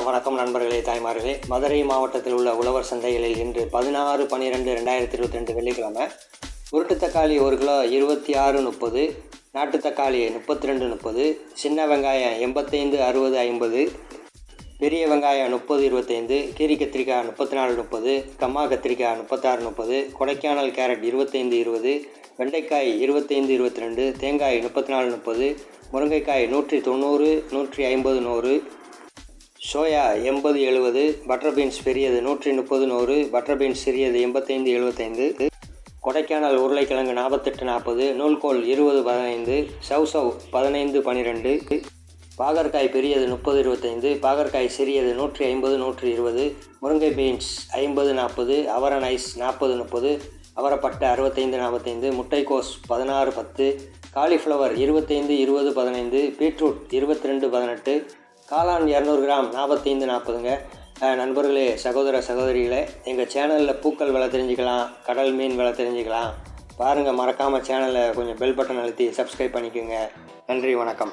வணக்கம் நண்பர்களே தாய்மார்களே. மதுரை மாவட்டத்தில் உள்ள உழவர் சந்தைகளில் இன்று பதினாறு பன்னிரெண்டு ரெண்டாயிரத்தி இருபத்தி ரெண்டு வெள்ளிக்கிழமை. உருட்டு தக்காளி ஒரு கிலோ இருபத்தி ஆறு முப்பது நாட்டு தக்காளி முப்பத்தி ரெண்டு முப்பது சின்ன வெங்காயம் எண்பத்தைந்து அறுபது ஐம்பது பெரிய வெங்காயம் முப்பது இருபத்தைந்து கீரி கத்திரிக்காய் முப்பத்தி நாலு முப்பது கம்மா கத்திரிக்காய் முப்பத்தாறு முப்பது கொடைக்கானல் கேரட் இருபத்தைந்து இருபது வெண்டைக்காய் இருபத்தைந்து இருபத்தி ரெண்டு தேங்காய் முப்பத்தி நாலு முப்பது முருங்கைக்காய் நூற்றி தொண்ணூறு நூற்றி ஐம்பது நூறு சோயா எண்பது எழுபது பட்டர் பீன்ஸ் பெரியது நூற்றி முப்பது நூறு பட்டர் பீன்ஸ் சிறியது எண்பத்தைந்து எழுபத்தைந்து கொடைக்கானல் உருளைக்கிழங்கு நாற்பத்தெட்டு நாற்பது நூல்கோல் இருபது பதினைந்து சவ் பதினைந்து பன்னிரெண்டு பாகற்காய் பெரியது முப்பது இருபத்தைந்து பாகற்காய் சிறியது நூற்றி ஐம்பது நூற்றி இருபது முருங்கை பீன்ஸ் ஐம்பது நாற்பது அவரன் ஐஸ் நாற்பது முப்பது அவரப்பட்ட அறுபத்தைந்து நாற்பத்தைந்து முட்டைக்கோஸ் பதினாறு பத்து காலிஃப்ளவர் இருபத்தைந்து இருபது பதினைந்து பீட்ரூட் இருபத்தி ரெண்டு பதினெட்டு காளான் இரநூறு கிராம் நாற்பத்தைந்து நாற்பதுங்க. நண்பர்களே சகோதர சகோதரிகளே எங்கள் சேனலில் பூக்கள் விலை தெரிஞ்சுக்கலாம் கடல் மீன் விலை தெரிஞ்சுக்கலாம். பாருங்கள் மறக்காமல் சேனலை கொஞ்சம் பெல் பட்டன் அழுத்தி சப்ஸ்கிரைப் பண்ணிக்கோங்க. நன்றி வணக்கம்.